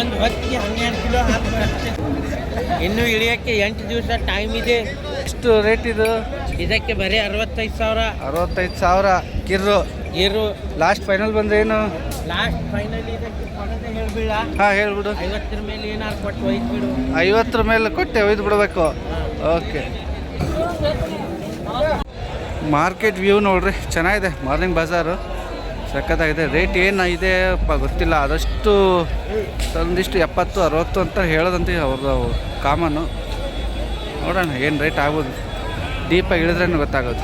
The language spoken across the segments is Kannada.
ಒಂದು ಹೊತ್ತಿಗೆ ಹನ್ನೆರಡು ಕಿಲೋ ಹಾಕ್ಬೇಕು ಇನ್ನು ಇಳಿಯೋಕ್ಕೆ ಎಂಟು ದಿವಸ ಟೈಮ್ ಇದೆ. ಎಷ್ಟು ರೇಟ್ ಇದು? ಇದಕ್ಕೆ ಬರೀ ಅರವತ್ತೈದು ಸಾವಿರ. ಅರವತ್ತೈದು ಸಾವಿರ. ಕಿರ್ರು ಗೀರು ಲಾಸ್ಟ್ ಫೈನಲ್ ಬಂದ್ರೆ ಏನು? ಲಾಸ್ಟ್ ಫೈನಲ್ ಇದಕ್ಕೆ ಕೊಡದೆ ಹೇಳ್ಬಿಡ. ಹಾಂ ಹೇಳ್ಬಿಡು. ಐವತ್ತರ ಮೇಲೆ ಏನಾರು ಕೊಟ್ಟು ಒಯ್ದು ಬಿಡು ಐವತ್ತರ ಮೇಲೆ ಕೊಟ್ಟೆ ಒಯ್ದು ಬಿಡಬೇಕು ಓಕೆ ಮಾರ್ಕೆಟ್ ವ್ಯೂ ನೋಡ್ರಿ ಚೆನ್ನಾಗಿದೆ. ಮಾರ್ನಿಂಗ್ ಬಜಾರು ಸಖತ್ತಾಗಿದೆ. ರೇಟ್ ಏನಿದೆ ಪ ಗೊತ್ತಿಲ್ಲ. ಆದಷ್ಟು ಒಂದಿಷ್ಟು ಎಪ್ಪತ್ತು, ಅರವತ್ತು ಅಂತ ಹೇಳೋದಂತೆ ಅವ್ರದ್ದು ಕಾಮನ್ನು ನೋಡೋಣ ಏನು ರೇಟ್ ಆಗ್ಬೋದು. ಡೀಪಾಗಿ ಇಳಿದ್ರೇ ಗೊತ್ತಾಗೋದು.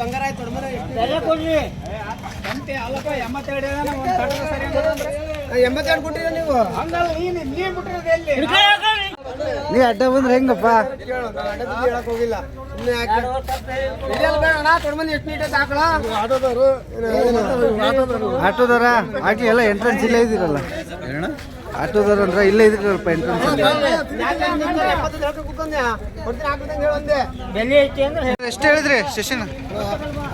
ಬಂಗಾರ ಆಯ್ತು ಎಂಬತ್ತೆರಡು ಕೊಟ್ಟಿರ ನೀವು ನೀ ಅಡ್ಡ ಬಂದ್ರೆ ಹೆಂಗಪ್ಪ? ಆಟೋದಾರ ಹೋಗಿಲ್ಲ ಆಗ್ಲಿ ಎಲ್ಲ ಎಂಟ್ರೆನ್ಸ್ ಇಲ್ಲೇ ಇದ್ದೀರಲ್ಲ. ಆಟೋದಾರ ಅಂದ್ರೆ ಇಲ್ಲೇ ಇದ್ರಲ್ಲಪ್ಪ ಎಂಟ್ರೆನ್ಸ್ ಎಷ್ಟು ಹೇಳಿದ್ರಿ ಸೆಷನ್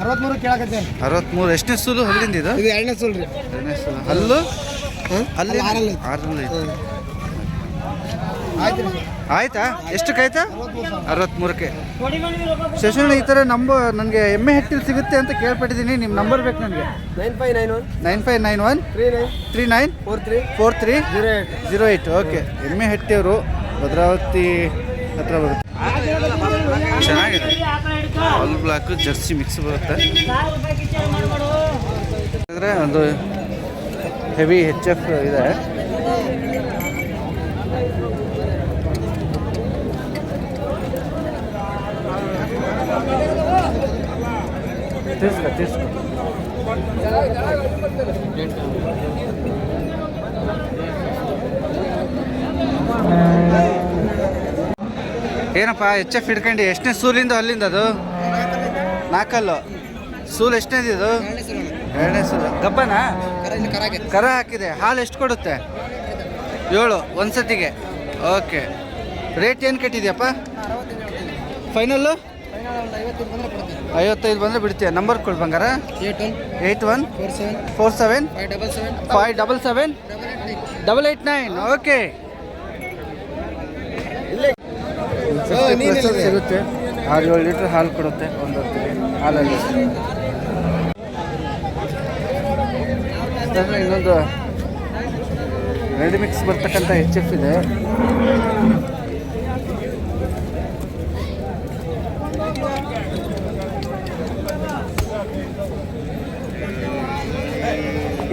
ಅರವತ್ಮೂರು ಕೇಳಕತ್ತೆ ಅರವತ್ಮೂರು ಎಷ್ಟನೇ ಸೂಲು ಹಲ್ಲಿಂದ ಇದು? ಇದು ಎರಡನೇ ಸುಲ್ರಿ ಎರಡನೇ ಸೂಲು ಹಲ್ಲು? ಅಲ್ಲಿ ಆರಲ್ಲಿ ಐತೆ. ಆಯ್ತು? ಆಯ್ತಾ ಎಷ್ಟಕ್ಕೆ ಆಯ್ತಾ ಅರವತ್ಮೂರಕ್ಕೆ. ಶಶಿನ ಈ ಥರ ನಂಬರ್ ನನಗೆ ಎಮ್ಮೆ ಹೆಟ್ಟಿಲ್ ಸಿಗುತ್ತೆ ಅಂತ ಕೇಳ್ಪಟ್ಟಿದ್ದೀನಿ. ನಿಮ್ಮ ನಂಬರ್ ಬೇಕು ನನಗೆ. Nine five nine one. Nine five nine one. Three nine. Three nine. Four three. Four three. Zero eight. Zero eight okay. ಎಮ್ಮೆ ಹೆಟ್ಟಿಯವರು ಭದ್ರಾವತಿ ಹತ್ರ ಬರುತ್ತೆ. ಚೆನ್ನಾಗಿದೆ. ಆಲ್ ಬ್ಲಾಕ್ ಜರ್ಸಿ ಮಿಕ್ಸ್ ಬರುತ್ತೆ. ಅಂದರೆ ಒಂದು ಹೆವಿ ಹೆಚ್ ಎಫ್ ಇದೆ. ತಿರ್ಸ್ಕ ತಿರ್ಸ್ಕ. ಏನಪ್ಪ, ಎಚ್ ಎಫ್ ಹಿಡ್ಕೊಂಡು, ಎಷ್ಟನೇ ಸೂಲಿಂದ ಅಲ್ಲಿಂದ ಅದು? ನಾಲ್ಕಲ್ಲು. ಸೂಲ್ ಎಷ್ಟನೇ ಇದು? ಎರಡನೇ ಸೂಲು. ಗಬ್ಬನ? ಕರ ಹಾಕಿದೆ. ಹಾಲು ಎಷ್ಟು ಕೊಡುತ್ತೆ? ಏಳು ಒಂದು ಸತಿಗೆ ಓಕೆ. ರೇಟ್ ಏನು ಕಟ್ಟಿದ್ಯಪ್ಪ? ಫೈನಲ್ಲು? ಐವತ್ತೈದು ಬಂದರೆ ಬಿಡ್ತೀಯ. ನಂಬರ್ ಕೊಡಿ ಬಂಗಾರ. Eight one. Eight one four seven four seven five double seven five double seven double eight nine okay ಸಿಗುತ್ತೆ. ಆರು ಏಳು ಲೀಟ್ರ್ ಹಾಲು ಕೊಡುತ್ತೆ ಒಂದು ಹೊತ್ತಿಗೆ. ಹಾಲಲ್ಲಿ. ಇನ್ನೊಂದು ರೆಡಿಮಿಕ್ಸ್ ಬರ್ತಕ್ಕಂಥ ಎಚ್ ಎಫ್ ಇದೆ.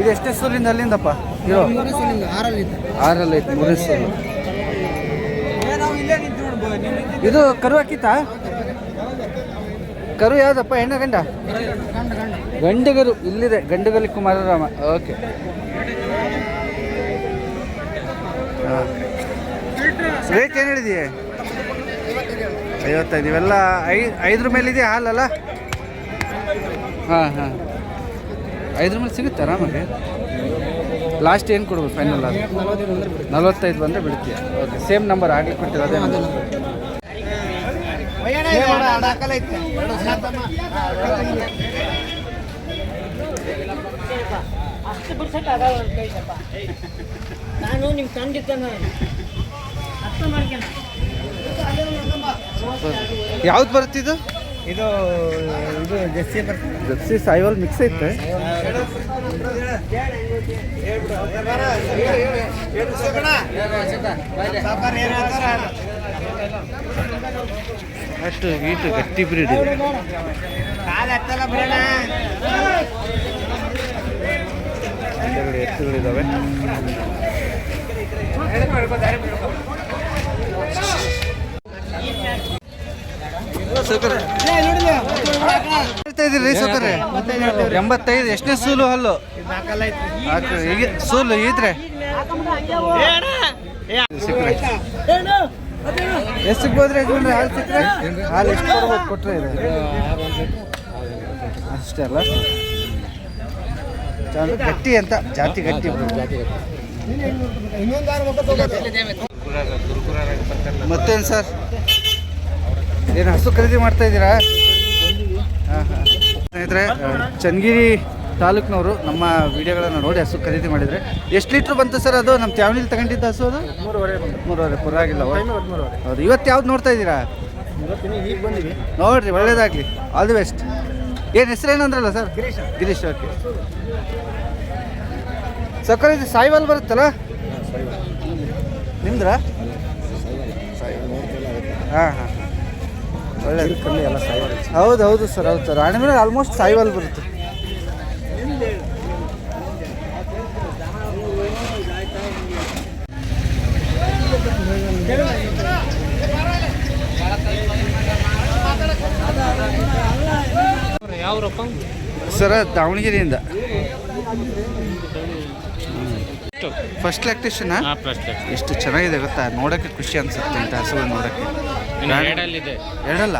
ಇದು ಎಷ್ಟೇ ಸೂಲಿಂದ ಅಲ್ಲಿಂದಪ್ಪ? ಇರೋ? ಆರಲ್ಲಿ ಐತೆ ಸೂಲು ಇದು ಕರು ಹಾಕಿತಾ ಕರು ಯಾವ್ದಪ್ಪ ಹೆಣ್ಣ ಗಂಡ? ಗಂಡಗರು ಇಲ್ಲಿದೆ ಗಂಡಗಲಿ ಕುಮಾರರಾಮ. ಓಕೆ. ರೇಟ್ ಏನು ಹೇಳಿದೀಯ? ಐವತ್ತೈದು ಇವೆಲ್ಲ ಐ ಐದ್ರ ಮೇಲಿದೆಯಾ ಹಾಲಲ್ಲ? ಹಾಂ ಹಾಂ. ಐದ್ರ ಮೇಲೆ ಸಿಗುತ್ತೆ ಆರಾಮಾಗಿ. ಲಾಸ್ಟ್ ಏನು ಕೊಡ್ಬೋದು ಫೈನಲ್ ಅದು? ನಲವತ್ತೈದು ಬಂದರೆ ಬಿಡ್ತೀಯ. ಓಕೆ ಸೇಮ್ ನಂಬರ್ ಆಗಲಿ ಕೊಟ್ಟಿರೋ ನಂಬರ್ ನಾನು ನಿಮ್ಮ ಮಾಡ್ಕೊಳ ಯಾವ್ದು ಬರುತ್ತಿದ್ದು ಇದು ಇದು ಜರ್ಸಿ ಬರ್ತದೆ. ಜಪ್ಸಿ ಸಾಯಿವಲ್ ಮಿಕ್ಸ್ ಐತೆ. ಅಷ್ಟು ಈಟು ಗಟ್ಟಿ ಬ್ರೀಡ್ ಇದೆ. ಎತ್ತುಗಳಿದ್ದಾವೆ. ಎಂಬತ್ತೈದು, ಎಷ್ಟೇ ಸೂಲು ಹಲ್ಲು. ಸೂಲು ಸಿಕ್ಕರೆ ಎಷ್ಟು ಹಾಲು ಎಷ್ಟು ಕೊಟ್ಟರೆ ಇದೆ. ಅಷ್ಟೇ ಅಲ್ಲ. ಗಟ್ಟಿ ಅಂತ, ಜಾತಿ ಗಟ್ಟಿ ಮತ್ತೇನು ಸರ್? ಏನು ಹಸು ಖರೀದಿ ಮಾಡ್ತಾ ಇದ್ದೀರಾ? ಸ್ನೇಹಿತರೆ ಚನ್ನಗಿರಿ ತಾಲೂಕಿನವರು ನಮ್ಮ ವಿಡಿಯೋಗಳನ್ನು ನೋಡಿ ಹಸು ಖರೀದಿ ಮಾಡಿದರೆ. ಎಷ್ಟು ಲೀಟ್ರ್ ಬಂತು ಸರ್ ಅದು? ನಮ್ಮ ತ್ಯಾವಣಿಲಿ ತಗೊಂಡಿದ್ದ ಹಸು ಅದು? ಮೂರುವರೆ ಮೂರುವರೆ ಪರವಾಗಿಲ್ಲ. ಹೌದು ಇವತ್ತು ಯಾವ್ದು ನೋಡ್ತಾ ಇದ್ದೀರಾ? ನೋಡ್ರಿ ಒಳ್ಳೇದಾಗಲಿ. ಆಲ್ ದಿ ಬೆಸ್ಟ್ ಏನು ಹೆಸರೇನು ಅಂದ್ರಲ್ಲ ಸರ್? ಗಿರೀಶ್ ಗಿರೀಶ್ ಓಕೆ ಸಕ್ಕರೆ ಇದು ಸಾಯಿವಾಲ್ ಬರುತ್ತಲ್ಲ? ನಿಮ್ದ್ರ? ಹಾಂ ಹಾಂ. ಕಮ್ಮಿ ಎಲ್ಲ ಹೌದು ಹೌದು ಸರ್ ಹೌದು ಸರ್. ರಾಣಿ ಮೇಲೆ ಆಲ್ಮೋಸ್ಟ್ ಸಾಯಿವಲ್ ಬರುತ್ತೆ ಸರ ಸರ್ ದಾವಣಗೆರೆಯಿಂದ ಫಸ್ಟ್ ಲ್ಯಾಕ್ಟೇಷನ್ ಎಷ್ಟು ಚೆನ್ನಾಗಿದೆ ಗೊತ್ತಾ? ನೋಡೋಕ್ಕೆ ಖುಷಿ ಅನ್ಸುತ್ತೆ ಇಂಥ ಹಸುಗಳು ನೋಡೋಕ್ಕೆ. ಎರಡಲ್ಲ?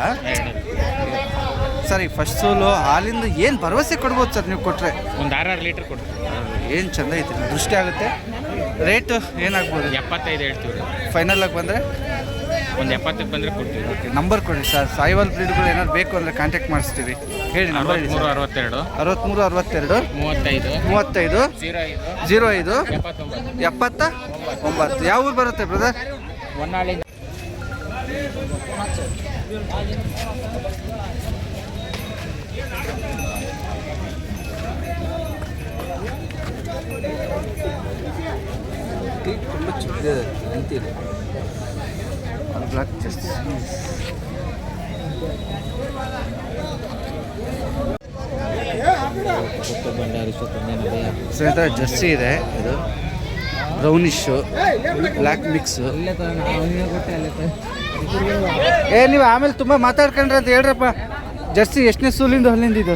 ಸರ್ ಈ ಫಸ್ಟ್ ಸೋಲು ಹಾಲಿಂದ ಏನು ಭರವಸೆ ಕೊಡ್ಬೋದು ಸರ್ ನೀವು ಕೊಟ್ಟರೆ ಒಂದು ಆರಾರು ಲೀಟ್ರ್ ಕೊಡ್ತೀವಿ ಏನು ಚಂದ ಐತೆ ದೃಷ್ಟಿ ಆಗುತ್ತೆ? ರೇಟು ಏನಾಗ್ಬೋದು? ಎಪ್ಪತ್ತೈದು ಹೇಳ್ತೀವಿ ಫೈನಲ್ ಆಗಿ ಬಂದರೆ? ಒಂದು ಎಪ್ಪತ್ತಕ್ಕೆ ಬಂದರೆ ಕೊಡ್ತೀವಿ. ಓಕೆ ನಂಬರ್ ಕೊಡಿ ಸರ್. ಸಾಯಿವಾಲ್ ಬ್ರೀಡ್ಗಳು ಏನಾದ್ರು ಬೇಕು ಅಂದರೆ ಕಾಂಟ್ಯಾಕ್ಟ್ ಮಾಡಿಸ್ತೀವಿ. ಹೇಳಿ ನಂಬರ್ ಸರ್. ಅರವತ್ತೆರಡು. ಅರವತ್ತ್ಮೂರು ಅರವತ್ತೆರಡು. ಮೂವತ್ತೈದು. ಮೂವತ್ತೈದು. ಜೀರೋ ಐದು. ಜೀರೋ ಐದು. ಎಪ್ಪತ್ತ? ಒಂಬತ್ತು. ಯಾವ ಊರು ಬರುತ್ತೆ ಬ್ರದರ್ ಹೊನ್ನಾಳಿ ತುಂಬ ಚಿಕ್ಕದಿದೆ ನಿಂತಿದೆ ಬ್ಲಾಕ್ ಚೆಸ್ಟ್ ಸ್ನೇಹಿತರೆ ಜರ್ಸಿ ಇದೆ ಇದು ಬ್ರೌನಿಶು ಬ್ಲ್ಯಾಕ್ ಮಿಕ್ಸು ಏ ನೀವು ಆಮೇಲೆ ತುಂಬ ಮಾತಾಡ್ಕೊಂಡ್ರೆ ಅಂತ ಹೇಳ್ರಪ್ಪ. ಜರ್ಸಿ ಎಷ್ಟನೇ ಸೂಲಿಂದ ಹಲ್ಲಿಂದ ಇದು?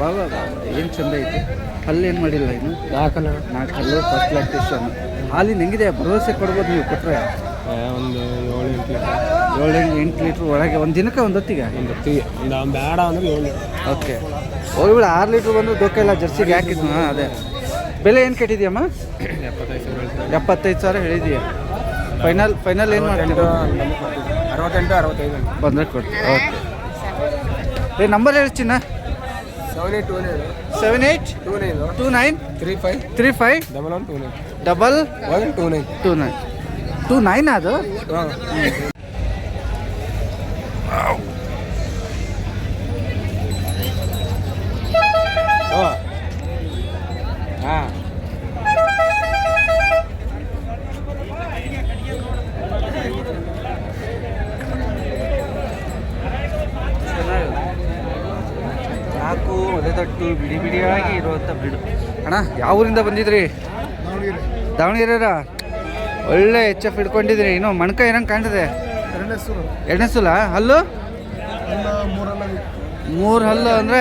ಬಾಬಾ ಏನು ಚಂದ ಐತೆ? ಹಲ್ಲು ಏನು ಮಾಡಿಲ್ಲ ಇನ್ನು? ನಾಲ್ಕು ಹಲ್ಲು ಫಸ್ಟ್ ಲ್ಯಾಕ್ಟೇಷನ್ ಹಾಲಿನ ಹೆಂಗಿದೆ? ಭರವಸೆ ಕೊಡ್ಬೋದು ನೀವು ಕೊಟ್ಟರೆ ಒಂದು ಏಳು ಎಂಟು ಏಳು ಎಂಟು ಲೀಟ್ರ್ ಒಳಗೆ ಒಂದು ದಿನಕ್ಕೆ ಒಂದು ಹೊತ್ತಿಗೆ ಒಂದು ಹೊತ್ತಿಗೆ ಬೇಡ ಅಂದ್ರೆ ಏಳು ಓಕೆ. ಹೋಗ್ಬಿಡ ಆರು ಲೀಟ್ರ್ ಬಂದು ದೊಕ್ಕಿಲ್ಲ ಜರ್ಸಿಗೆ ಹಾಕಿದ್ನ? ಅದೇ. ಬೆಲೆ ಏನು ಕೆಟ್ಟಿದ್ಯಮ್ಮ? ಎಪ್ಪತ್ತೈದು ಸಾವಿರ ಎಪ್ಪತ್ತೈದು ಸಾವಿರ ಹೇಳಿದೀಯ. ಫೈನಲ್ ಫೈನಲ್ ಏನು ಮಾಡ್ತೀರಾ? ಅರವತ್ತೆಂಟು ಅರವತ್ತೈದು ಬಂದರೆ ಕೊಡ್ತೀವಿ ಓಕೆ. ಏ ನಂಬರ್ ಹೇಳಿ ಚಿನ್ನ. Seven eight two nine seven eight two nine two nine three five three five double one two nine double one two nine two nine two nine ಅದು ಹಾಂ ಹಾಂ ನಾಲ್ಕು ಒಲೆದಟ್ಟು ಬಿಡಿ ಬಿಡಿಯಾಗಿ ಇರುವಂಥ ಬಿಡು ಅಣ್ಣ, ಯಾವ ಊರಿಂದ ಬಂದಿದ್ರಿ? ದಾವಣಗೆರೆರ ಒಳ್ಳೆ ಎಚ್ ಎಫ್ ಹಿಡ್ಕೊಂಡಿದ್ರಿ. ಇನ್ನು ಮಣ್ಕ ಏನಂಗೆ ಕಾಣ್ತದೆ? ಎರಡನೇ ಸುಲ ಹಲ್ಲು? ಮೂರು ಹಲ್ಲು ಅಂದರೆ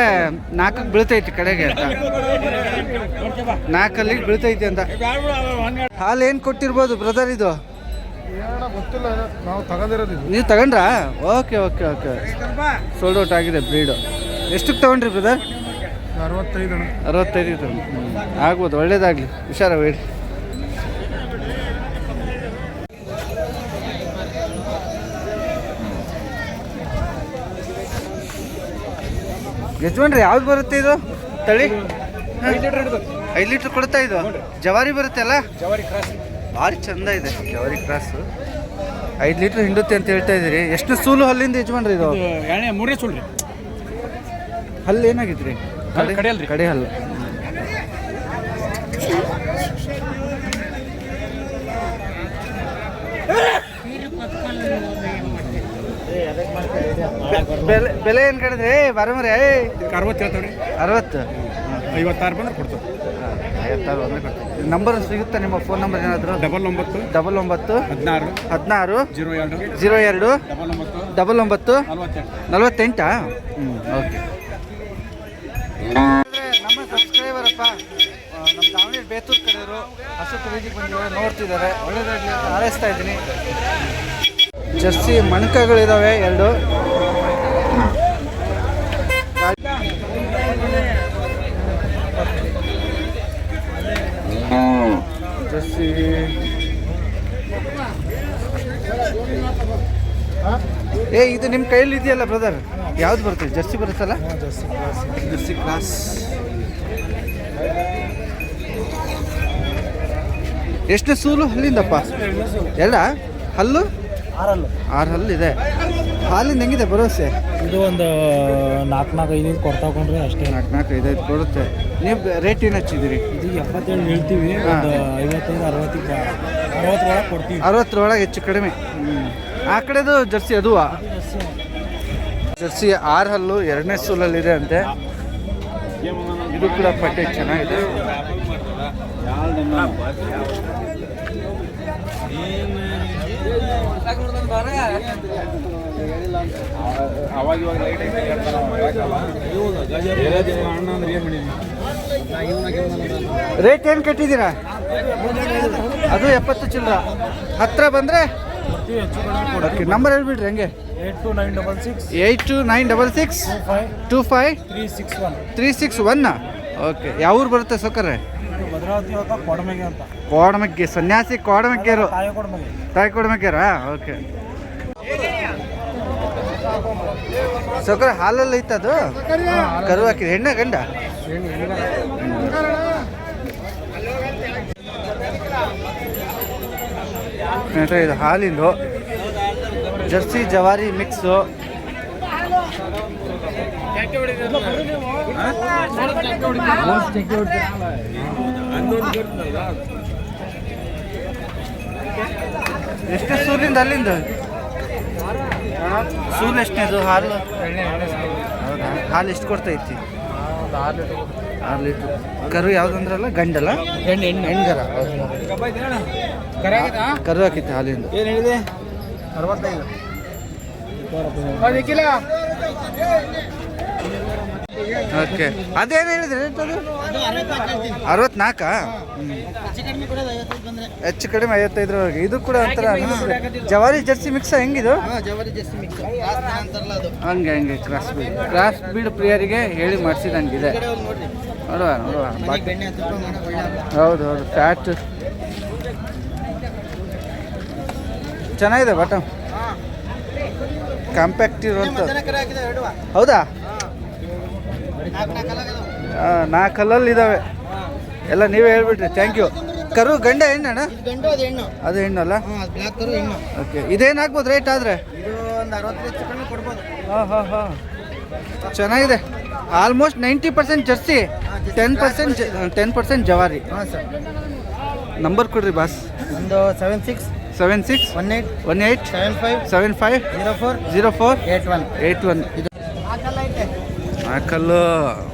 ನಾಲ್ಕಕ್ಕೆ ಬೀಳ್ತೈತಿ ಕಡೆಗೆ ಅಂತ. ನಾಲ್ಕಲ್ಲಿ ಬೀಳ್ತೈತಿ ಅಂತ. ಹಾಲು ಏನು ಕೊಟ್ಟಿರ್ಬೋದು ಬ್ರದರ್ ಇದು? ನೀವು ತಗೊಂಡ್ರಾ? Okay okay okay sold out ಆಗಿದೆ ಬ್ರೀಡು ಎಷ್ಟಕ್ಕೆ ತಗೊಂಡ್ರಿ ಬ್ರದರ್ ಅರವತ್ತೈದು ಅರವತ್ತೈದು ಇದೆ ಆಗ್ಬೋದು ಒಳ್ಳೇದಾಗಲಿ. ಹುಷಾರ ಹೇಳಿ ಯಜಮಾನ್ರಿ ಯಾವ್ದು ಬರುತ್ತೆ ಇದು? ತಳಿ? ಐದು ಲೀಟ್ರ್ ಕೊಡ್ತಾ ಇದು? ಜವಾರಿ ಬರುತ್ತೆ ಅಲ್ಲ? ಜವಾರಿ ಕ್ರಾಸ್. ಭಾರಿ ಚಂದ ಇದೆ. ಜವಾರಿ ಕ್ರಾಸು. ಐದು ಲೀಟ್ರ್ ಹಿಂಡುತ್ತೆ ಅಂತ ಹೇಳ್ತಾ ಇದ್ದೀರಿ. ಎಷ್ಟು ಸೂಲು ಹಲ್ಲಿಂದ ಯಜಮಾನ್ರಿ ಇದು? ಮೂರೇ ಸುಳ್ರಿ ಹಲ್ಲು ಏನಾಗಿದ್ರಿ? ಕಡೆ ಅಲ್ರಿ. ಕಡೆ ಹಲ್ಲು ಬೆಲೆ ಬೆಲೆ ಏನು ಕಡಿದ್ರಿ? ಬರಮರಿ ಅರವತ್ತು ಹೇಳ್ತಾವ್ರಿ. ಅರವತ್ತು? ಐವತ್ತಾರು ಬಂದ್ರೆ ಕೊಡ್ತಾವೆ. ಐವತ್ತಾರು ಬಂದ್ರೆ ಕೊಡ್ತೀನಿ ನಂಬರ್ ಸಿಗುತ್ತಾ ನಿಮ್ಮ ಫೋನ್ ನಂಬರ್ ಏನಾದರೂ? ಡಬಲ್ ಒಂಬತ್ತು ಡಬಲ್ ಒಂಬತ್ತು ಹದಿನಾರು ಹದಿನಾರು ಜೀರೋ ಎರಡು ಜೀರೋ ಎರಡು ಡಬಲ್ ಒಂಬತ್ತು ಡಬಲ್ ಒಂಬತ್ತು ನಲ್ವತ್ತೆಂಟಾ. ನಲವತ್ತೆಂಟಾ? ಹ್ಞೂ ಓಕೆ. ನಮ್ಮ ಸಬ್ಸ್ಕ್ರೈಬರ್ ಅಪ್ಪ ನಮ್ಮ ದಾವಣಗೆರೆ ಬೇತೂರು ಕಡೆಯವರು ಹಸು ಖರೀದಿಗೆ ಬಂದಿದ್ದಾರೆ, ನೋಡ್ತಿದ್ದಾರೆ. ಒಳ್ಳೇದಾಗಲಿ ಅಂತ ಹಾರೈಸ್ತಾ ಇದ್ದೀನಿ. ಜರ್ಸಿ ಮಣಕಗಳಿದ್ದಾವೆ ಎರಡು. ಜರ್ಸಿ. ಏ, ಇದು ನಿಮ್ಮ ಕೈಯಲ್ಲಿ ಇದೆಯಲ್ಲ ಬ್ರದರ್ ಯಾವ್ದು ಬರುತ್ತೆ? ಜರ್ಸಿ ಬರುತ್ತಲ್ಲ? ಜರ್ಸಿ ಕ್ಲಾಸ್ ಎಷ್ಟು ಸೂಲು ಹಲ್ಲಿಂದಪ್ಪ ಎಲ್ಲ ಹಲ್ಲು? ಆರಲ್ಲು. ಆರು ಹಲ್ಲು ಇದೆ. ಹಾಲಿಂದ ಹೆಂಗಿದೆ ಭರವಸೆ? ಇದು ಒಂದು ನಾಲ್ಕು ನಾಲ್ಕು ಐದು ಕೊಡ್ತಾ ಕೊಂಡ್ರೆ ಅಷ್ಟೇ. ನಾಲ್ಕು ನಾಲ್ಕು ಐದೈದು ಕೊಡುತ್ತೆ. ನೀವು ರೇಟ್ ಏನು ಹಚ್ಚಿದ್ದೀರಿ? ಇದು ಎಪ್ಪತ್ತೇಳು ಹೇಳ್ತೀವಿ ಐವತ್ತೈದು ಅರವತ್ತಿಗೆ ಅರವತ್ತರೊಳಗೆ ಕೊಡ್ತೀವಿ. ಅರವತ್ತರೊಳಗೆ ಹೆಚ್ಚು ಕಡಿಮೆ. ಆ ಕಡೆದು ಜರ್ಸಿ ಅದುವಾ? ಜರ್ಸಿ ಆರ್ ಹಲ್ಲು ಎರಡನೇ ಸೂಲಲ್ಲಿದೆ ಅಂತೆ. ಇದು ಕೂಡ ಪಟ್ಟೆ ಚೆನ್ನಾಗಿದೆ. ರೇಟ್ ಏನು ಕಟ್ಟಿದ್ದೀರಾ? ಅದು ಎಪ್ಪತ್ತು ಚಿಲ್ಲರ. ಹತ್ರ ಬಂದರೆ? ನಂಬರ್ ಹೇಳ್ಬಿಡ್ರಿ, ಹಂಗೆ. Eight two nine double six. Eight two nine double six. Two five three six one three six one okay ಯಾವ ಊರು ಬರುತ್ತೆ ಅಂತ. ಕೋಡಮಗ್ಗೆ ಸನ್ಯಾಸಿ ಕೋಡಮಗ್ಗೇರು ತಾಯ ಕೊಡಮೆಗೆ. ತಾಯಿ ಕೊಡಮಗ್ಗೇರಾ ಓಕೆ. ಸೊಕ್ಕರೆ ಹಾಲಲ್ಲಿ ಇತ್ತು ಅದು? ಕರು ಹಾಕಿದೆ. ಹೆಣ್ಣ ಗಂಡ? ಇದು ಹಾಲಿಂದು. ಜರ್ಸಿ ಜವಾರಿ ಮಿಕ್ಸು. ಎಷ್ಟು ಸೂರ್ಯಿಂದ ಅಲ್ಲಿಂದ? ಸೂರ್ಯ ಎಷ್ಟನೇದು ಹಾಲು? ಹೌದಾ? ಹಾಲು ಎಷ್ಟು ಕೊಡ್ತೈತಿ? ಆರು ಲೀಟ್ರ್. ಕರು ಯಾವ್ದಂದ್ರಲ್ಲ? ಗಂಡಲ್ಲ ಹೆಣ್ಣು ಹೆಣ್ಣು. ಹೆಣ್ಗರ. ಕರು ಹಾಕಿತ್ತು ಹಾಲಿಂದ. ಏನು ಹೇಳಿದೆ? ಅರವತ್ತೈದು. ಓಕೆ. ಅದೇನು ಹೇಳಿದ್ರಿ ರೇಟ್ ಅದು? ಅರವತ್ನಾಲ್ಕಾ? ಹೆಚ್ಚು ಕಡಿಮೆ ಐವತ್ತೈದರವರೆಗೆ. ಇದು ಕೂಡ ಒಂಥರ ಜವಾರಿ ಜರ್ಸಿ ಮಿಕ್ಸ್ ಹೆಂಗಿದು? ಹಂಗೆ ಹಂಗೆ. ಕ್ರಾಸ್ ಬೀಡ್ ಕ್ರಾಸ್ ಬೀಡ್ ಪ್ರಿಯರಿಗೆ ಹೇಳಿ ಮಾಡಿಸಿದಂಗಿದೆ ನೋಡುವ ನೋಡುವ. ಹೌದು ಹೌದು. ಫ್ಯಾಟ್ ಚೆನ್ನಾಗಿದೆ ಬಟಮ್ ಕಾಂಪ್ಯಾಕ್ಟ್ ಇರುವಂಥ ಹೌದಾ? ನಾಲ್ಕು ಕಲ್ಲಲ್ಲಿ ಇದ್ದಾವೆ ಎಲ್ಲ ನೀವೇ ಹೇಳ್ಬಿಟ್ರಿ. ಥ್ಯಾಂಕ್ ಯು ಕರು ಗಂಡ ಹೆಣ್ಣಣ್ಣ? ಗಂಡು ಅದು ಹೆಣ್ಣು. ಅದು ಹೆಣ್ಣು ಓಕೆ ಇದೇನು ಹಾಕ್ಬೋದು ರೇಟ್ ಆದರೆ? ಹಾಂ ಹಾಂ ಹಾಂ. ಚೆನ್ನಾಗಿದೆ. Almost ninety percent jersey ten percent ten percent ಜವಾರಿ ಹಾಂ ಸರ್ ನಂಬರ್ ಕೊಡ್ರಿ ಬಾಸ್ ಒಂದು seven six seven six one eight one eight seven five seven five zero four zero four eight one eight one. ನಾಲ್ಕಲ್ಲು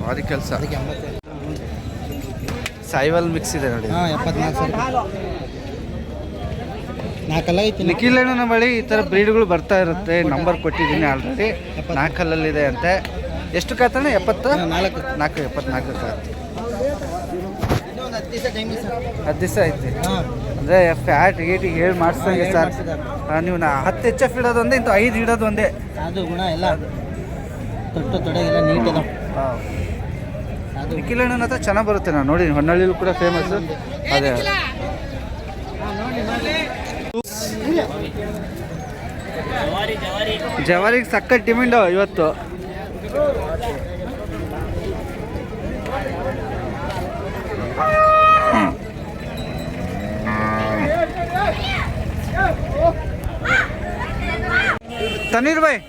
ಭಾರಿ ಕೆಲಸ. ಸಾಯಿವಲ್ ಮಿಕ್ಸ್ ಇದೆ ನೋಡಿ. ಹಾಂ ಎಪ್ಪತ್ನಾಲ್ಕು ಸರ್. ನಾಲ್ಕಲ್ಲ ಐತಿ ಬಳಿ ಈ ಥರ ಬ್ರೀಡ್ಗಳು ಬರ್ತಾ ಇರುತ್ತೆ. ನಂಬರ್ ಕೊಟ್ಟಿದ್ದೀನಿ ಆಲ್ರೆಡಿ ನಾಲ್ಕಲ್ಲಲ್ಲಿದೆ ಅಂತೆ. ಎಷ್ಟು ಕಾತಣ್ಣ? ಎಪ್ಪತ್ತು? ನಾಲ್ಕು. ನಾಲ್ಕು ಎಪ್ಪತ್ನಾಲ್ಕು ಕಾತು. ಹತ್ತು ದಿವಸ ಐತಿ. ಅಂದರೆ ಫ್ಯಾಟ್ ಗೀಟಿಗೆ ಹೇಳಿ ಮಾಡಿಸ್ದಂಗೆ ಸರ್ ಹಾಂ, ನೀವು ನಾ ಹತ್ತು ಎಚ್ ಎಫ್ ಇಡೋದು ಒಂದೇ ಇಂಥ ಐದು ಇಡೋದು ಒಂದೇ ಅದು ಗುಣ ಎಲ್ಲ. ತೊಟ್ಟು ತೊಡೆ ಎಲ್ಲ ನೀಟ್ ಅದು. ನಿಖಿಲ್ ಹತ್ರ ಚೆನ್ನಾಗಿ ಬರುತ್ತೆ ನಾನು ನೋಡಿ ಹೊನ್ನಳ್ಳಿಲೂ ಕೂಡ ಫೇಮಸ್ ಅದೇ. ಜವಾರಿಗೆ ಸಕ್ಕತ್ ಡಿಮ್ಯಾಂಡ್ ಇವತ್ತು. ತನೀರ್ ಬಾಯ್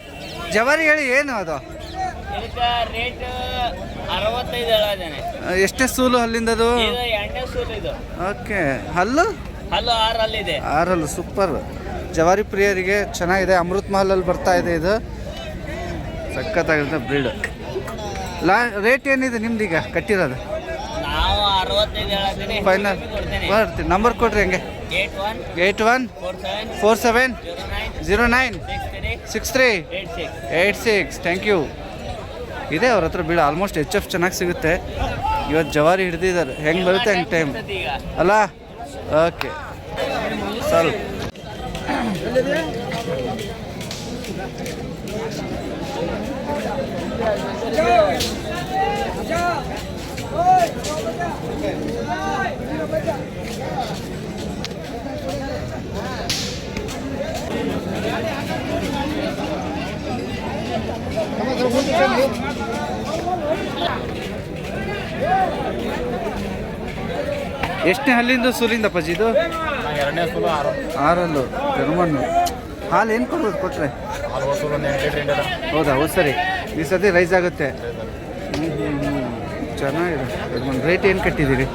ಜವಾರಿ ಹೇಳಿ ಏನು ಅದು? ರೇಟ್ ಎಷ್ಟೇ ಸೂಲು ಅಲ್ಲಿಂದ ಅದು ಇದು ಎರಡನೇ ಸೂಲ್ ಇದು. ಓಕೆ ಹಲ್ಲು? ಹಲ್ಲು ಆರಲ್ಲಿದೆ. ಆರಲ್ಲು ಸೂಪರ್. ಜವಾರಿ ಪ್ರಿಯರಿಗೆ ಚೆನ್ನಾಗಿದೆ ಅಮೃತ್ ಮಹಲಲ್ಲಿ ಬರ್ತಾ ಇದೆ ಇದು. ಸಖತ್ತಾಗಿರುತ್ತೆ ಬ್ರೀಡ್ ಲಾ ರೇಟ್ ಏನಿದೆ ನಿಮ್ದು ಈಗ ಕಟ್ಟಿರೋದು ಫೈನಲ್ ಬರ್ತೀನಿ. ನಂಬರ್ ಕೊಡ್ರಿ ಹಂಗೆ? Eight one four seven zero nine six three. Eight six. Thank you ಇದೆ ಅವ್ರ ಹತ್ರ ಬೀಳ ಆಲ್ಮೋಸ್ಟ್ ಎಚ್ ಎಫ್ ಚೆನ್ನಾಗಿ ಸಿಗುತ್ತೆ. ಇವತ್ತು ಜವಾರಿ ಹಿಡ್ದಿದ್ದಾರೆ. ಹೆಂಗೆ ಬರುತ್ತೆ ಹೆಂಗೆ ಟೈಮ್ ಅಲ್ಲ? ಓಕೆ ಸರ್ ಎಷ್ಟನೇ ಹಲ್ಲಿಂದ ಸುಲಿಂದ ಪಜಿ ಇದು? ಎರಡನೇ ಸುಲು ಆರು ಆರಲ್ಲು ಕರ್ಮಣ್ಣು ಹಾಲು ಏನು ಕೊಡ್ಬೋದು ಕೊಟ್ಟರೆ ಹೌದಾ ಹೌದು ಸರಿ. ಈ ಸತಿ ರೈಸ್ ಆಗುತ್ತೆ. ಹ್ಞೂ ಹ್ಞೂ ಚೆನ್ನಾಗಿದೆ. ರೇಟ್ ಏನು ಕಟ್ಟಿದ್ದೀರಿ?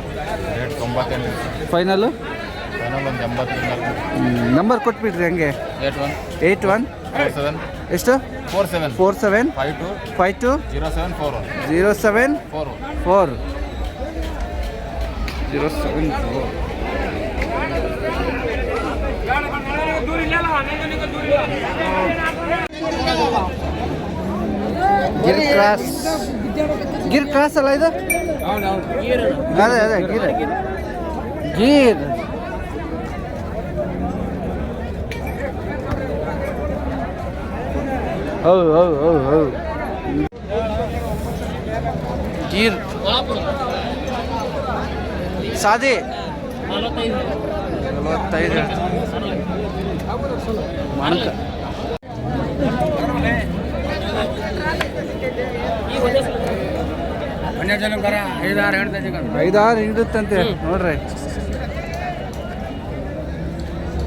ಫೈನಲ್ಲು ಒಂದು ನಂಬರ್ ಕೊಟ್ಬಿಡ್ರಿ ಹಂಗೆ. Eight one eight one four seven ಎಷ್ಟು? Four seven four seven five two five two zero seven four one zero seven four one four zero seven four Gir cross Gir cross ಅಲ್ಲ ಇದು? ಅದೇ ಅದೇ ಗಿರ್ ಗೀರ್ ಹೌದು ಹೌದು ಹೌದು ಹೌದು ಗೀರ್ ಸಾದಿ ನಲವತ್ತೈದು ಮಾಣಕ ಐದಾರು ಹಿಡಿದಂತೆ ನೋಡ್ರಿ.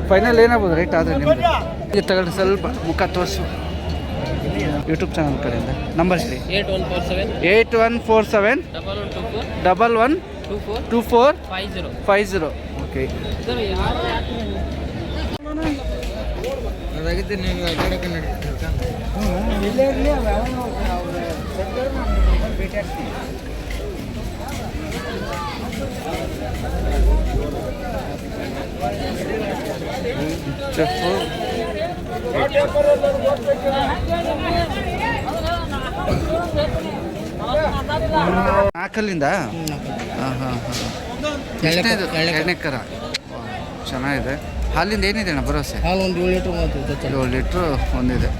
ಫೈನಲ್ ಏನಾಗ್ಬೋದು? ರೈಟ್ ಆದರೆ ನಿಮ್ಗೆ. ಈಗ ತಗೊಳ್ರಿ ಸ್ವಲ್ಪ ಮುಖ ತೋರಿಸು. ಯೂಟ್ಯೂಬ್ ಚಾನಲ್ ಕಡೆಯಿಂದ. ನಂಬರ್ ಹೇಳಿ. Eight one four seven. Eight one four seven. Double one two four. Double one two four two four five zero five zero okay ಅದಾಗಿದ್ದು ನಾಲ್ಕಲ್ಲಿಂದ? ಹಾಂ ಹಾಂ ಹಾಂ. ಕರ. ಚೆನ್ನಾಗಿದೆ. ಹಾಲಿಂದ ಏನಿದೆ ಅಣ್ಣ ಭರವಸೆ? ಹಾಲು ಒಂದು ಏಳು ಲೀಟ್ರ್ ಮಾತ್ರ ಏಳು ಲೀಟ್ರು ಒಂದಿದೆ.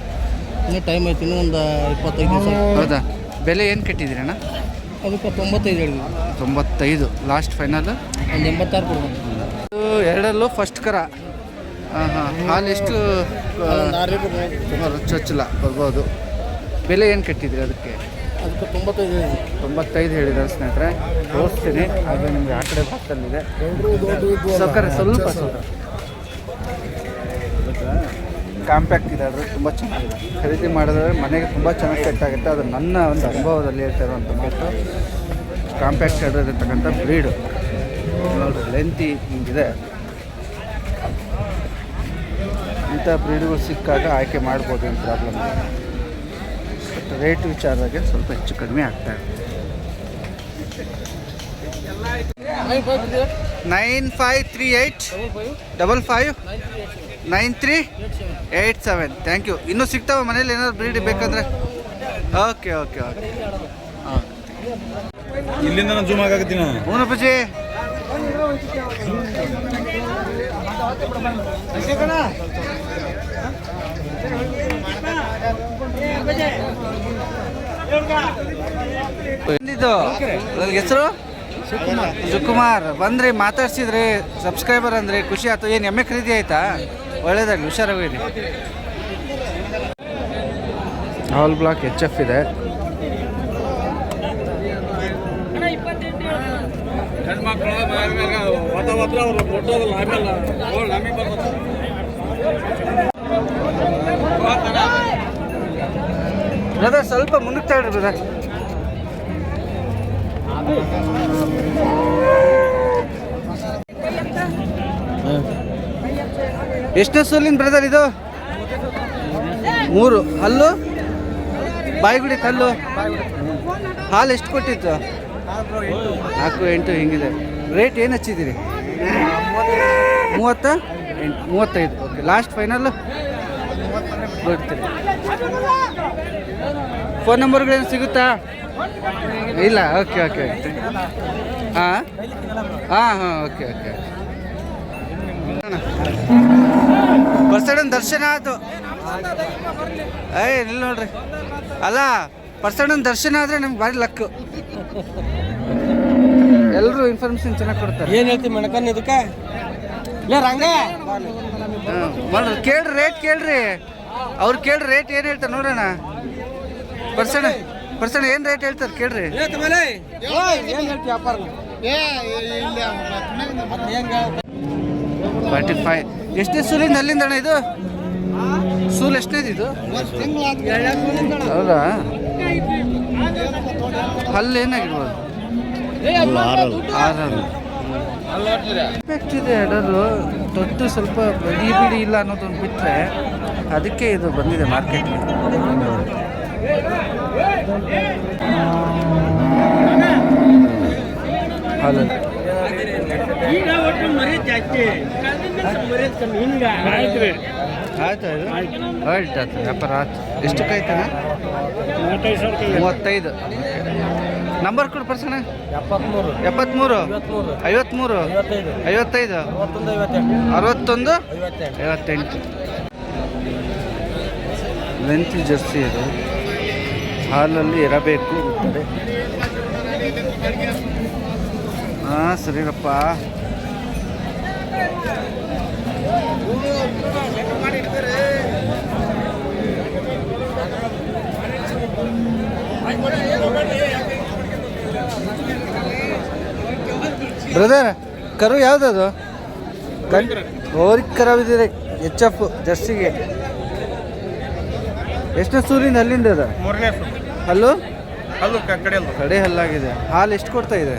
ಇನ್ನೂ ಟೈಮ್ ಆಯ್ತು ಇನ್ನೂ ಒಂದು ಇಪ್ಪತ್ತೈದು ದಿವಸ ಹೌದಾ? ಬೆಲೆ ಏನು ಕಟ್ಟಿದ್ದೀರಿ ಅಣ್ಣ? ಅದಕ್ಕೆ ತೊಂಬತ್ತೈದು ಹೇಳಿದ್ವಿ ತೊಂಬತ್ತೈದು. ಲಾಸ್ಟ್ ಫೈನಲ್ ಒಂದು ಎಂಬತ್ತಾರು ಕೊಡ್ಬೋದು. ಎರಡಲ್ಲೂ ಫಸ್ಟ್ ಕರ. ಹಾಂ ಹಾಂ ಹಾಲು ಎಷ್ಟು ಚೊಚ್ಚಲ ಬರ್ಬೋದು. ಬೆಲೆ ಏನು ಕಟ್ಟಿದ್ರಿ ಅದಕ್ಕೆ? ಅದಕ್ಕೆ ತೊಂಬತ್ತೈದು ತೊಂಬತ್ತೈದು ಹೇಳಿದ್ದಾರೆ ಸ್ನೇಹಿತರೆ. ತೋರಿಸ್ತೀನಿ. ಅದು ನಿಮಗೆ ಆ ಕಡೆ ಭಾಗದಲ್ಲಿದೆ ಸೌಕರ್ಯ ಸ್ವಲ್ಪ ಸ್ವಲ್ಪ ಕಾಂಪ್ಯಾಕ್ಟ್ ಇದೆ ಅದು ತುಂಬ ಚೆನ್ನಾಗಿದೆ. ಖರೀದಿ ಮಾಡಿದ್ರೆ ಮನೆಗೆ ತುಂಬ ಚೆನ್ನಾಗಿ ಸೆಟ್ ಆಗುತ್ತೆ. ಅದು ನನ್ನ ಒಂದು ಅನುಭವದಲ್ಲಿ ಹೇಳ್ತಾ ಇರುವಂಥ ಮಾತು. ಕಾಂಪ್ಯಾಕ್ಟ್ ಹೇಳಿರ್ತಕ್ಕಂಥ ಬ್ರೀಡು ಲೆಂತಿ ಹಿಂಗಿದೆ. ಇಂಥ ಬ್ರೀಡ್ಗಳು ಸಿಕ್ಕಾಗ ಆಯ್ಕೆ ಮಾಡ್ಬೋದು ಏನು ಪ್ರಾಬ್ಲಮ್ ಬಟ್ ರೇಟ್ ವಿಚಾರದಾಗೆ ಸ್ವಲ್ಪ ಹೆಚ್ಚು ಕಡಿಮೆ ಆಗ್ತಾ ಇದೆ nine five three eight double five nine three eight seven. Thank you. ಇನ್ನೂ ಸಿಗ್ತಾವೆ ಮನೇಲಿ ಏನಾದ್ರು ಬ್ರೀಡ್ ಬೇಕಂದ್ರೆ? Okay okay okay. ಹಾಂ. ಇಲ್ಲಿಂದ ನಾನು ಜೂಮ್ ಆಗಾಕತ್ತೀನಿ? ಹೂನಪ್ಪಜಿ ಬಂದಿದ್ದು ನನಗೆ ಹೆಸರು? ಸುಕುಮಾರ್. ಬಂದ್ರಿ ಮಾತಾಡ್ಸಿದ್ರಿ ಸಬ್ಸ್ಕ್ರೈಬರ್ ಅಂದ್ರಿ ಖುಷಿ ಆಯ್ತು. ಏನು ಎಮ್ಮೆ ಖರೀದಿ ಆಯ್ತಾ? ಒಳ್ಳೇದಾಗಲಿ ಹುಷಾರಾಗಿರಿ ಆಲ್ ಬ್ಲಾಕ್ ಎಚ್ ಎಫ್ ಇದೆ. ಬ್ರದರ್ ಸ್ವಲ್ಪ ಮುಂದಕ್ಕೆ ತಗೊಳ್ರಿ ಬ್ರದರ್ ಎಷ್ಟೇ ಸೋಲಿನ ಬ್ರದರ್ ಇದು? ಮೂರು. ಅಲ್ಲು ಬಾಯಿಗುಡಿ ಕಲ್ಲು? ಹಾಲು ಎಷ್ಟು ಕೊಟ್ಟಿತ್ತು? ನಾಲ್ಕು, ಎಂಟು ಹಿಂಗಿದೆ. ರೇಟ್ ಏನು ಹಚ್ಚಿದ್ದೀರಿ? ಮೂವತ್ತ? ಎಂಟು. ಮೂವತ್ತೈದು. ಓಕೆ ಲಾಸ್ಟ್ ಫೈನಲ್ ಬಿಡ್ತೀರಿ ಫೋನ್ ನಂಬರ್ಗಳೇನು ಸಿಗುತ್ತಾ? ಇಲ್ಲ ಓಕೆ ಓಕೆ ಹಾಂ ಹಾಂ ಹಾಂ ಓಕೆ ಓಕೆ ಪರ್ಸಡನ್ ದರ್ಶನ ಆಯ್ತು ಏಯ್ ಇಲ್ಲ ನೋಡ್ರಿ. ಅಲ್ಲ ಪರ್ಸಡನ್ ದರ್ಶನ ಆದರೆ ನಮ್ಗೆ ಭಾರಿ ಲಕ್ಕು ಎಲ್ಲರೂ ಇನ್ಫಾರ್ಮೇಶನ್ ಚೆನ್ನಾಗಿ ಕೊಡ್ತಾರೆ. ಏನು ಹೇಳ್ತೀವಿ ಮಣಕನ್ ಇದಕ್ಕೆ? ಇಲ್ಲ ರಂಗ! ಮಾಡ್ರಿ ಕೇಳ್ರಿ ರೇಟ್ ಕೇಳ್ರಿ. ಅವ್ರು ಕೇಳ್ರಿ ರೇಟ್ ಏನು ಹೇಳ್ತಾರೆ ನೋಡೋಣ. ಪರ್ಸನ್ ಪರ್ಸನ್ ಏನು ರೇಟ್ ಹೇಳ್ತಾರೆ ಕೇಳ್ರಿ. ಫಾರ್ಟಿ ಫೈವ್ ಎಷ್ಟೇ ಸೂಲಿಂದ ಅಲ್ಲಿಂದ ಅಣ್ಣ ಇದು? ಸೂಲ್ ಎಷ್ಟನೇದು ಇದು? ಹೌದಾ? ಅಲ್ಲಿ ಏನಾಗಿರ್ಬೋದು? ಆರು ಇದೆ ಎಡರು ದೊಡ್ಡ ಸ್ವಲ್ಪ ಬಿಡಿ ಬಿಡಿ ಇಲ್ಲ ಅನ್ನೋದೊಂದು ಬಿಟ್ಟರೆ ಅದಕ್ಕೆ ಇದು ಬಂದಿದೆ ಮಾರ್ಕೆಟ್. ಹಾಲು ಈಗ ಒಟ್ಟು ಮರಿ ಜಾಸ್ತಿ ಮರಿ ಕಮ್ಮಿ ಹಿಂಗ ಆಯ್ತು. ಇದು ಆಯ್ತು ಆಯ್ತು ವ್ಯಾಪಾರ ಆಯ್ತು ಸಾವಿರ ಮೂವತ್ತೈದು. ನಂಬರ್ ಕೊಡು ಪರ್ಸನ. ಎಪ್ಪತ್ಮೂರು. ಎಪ್ಪತ್ತ್ಮೂರು ಐವತ್ತ್ಮೂರು ಐವತ್ತ್ಮೂರು ಐವತ್ತೈದು. ಅರವತ್ತೊಂದು ಐವತ್ತೆಂಟು. ಲೆಂತ್ ಜರ್ಸಿ ಇದು. ಹಾಲಲ್ಲಿ ಇರಬೇಕು ಇರ್ತದೆ ಹಾಂ ಸರಿರಪ್ಪ. ಬ್ರದರ್ ಕರು ಯಾವುದದು? ಓರಿಕ್ ಕರಾವಿದ್ದೀರಿ ಎಚ್ ಎಫ್ ಜರ್ಸಿಗೆ. ಎಷ್ಟು ಸೂರಿನ ಅಲ್ಲಿಂದ ಅದು? ಮೂರನೇ ಹಲ್ಲು ಹಲ್ಲು ಕಡೆ ಅಲ್ಲ. ಕಡೆ ಹಲ್ಲಾಗಿದೆ. ಹಾಲು ಎಷ್ಟು ಕೊಡ್ತಾ ಇದೆ?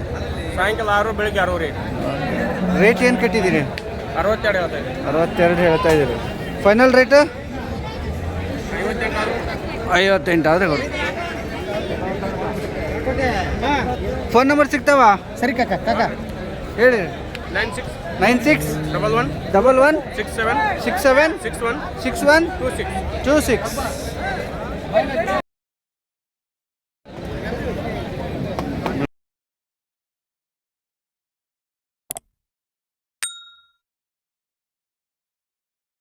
ಸಾಯಂಕಾಲ ಆರು ಬೆಳಿಗ್ಗೆ ಆರು ರೇಟ್ ಏನು ಕಟ್ಟಿದ್ದೀರಿ? ಅರವತ್ತೆರಡು ಹೇಳ್ತೈತೆ ಅರವತ್ತೆರಡು ಹೇಳ್ತಾ ಇದ್ದೀರಿ. ಫೈನಲ್ ರೇಟ್ ಐವತ್ತೆಂಟು ಆದರೆ ಕೊಡಿ. ಫೋನ್ ನಂಬರ್ ಸಿಗ್ತಾವ? ಸರಿ ಕಾಕ ಕಾಕ. ಹೇಳಿ. Nine six nine six double one double one six seven six seven six one six one two six two six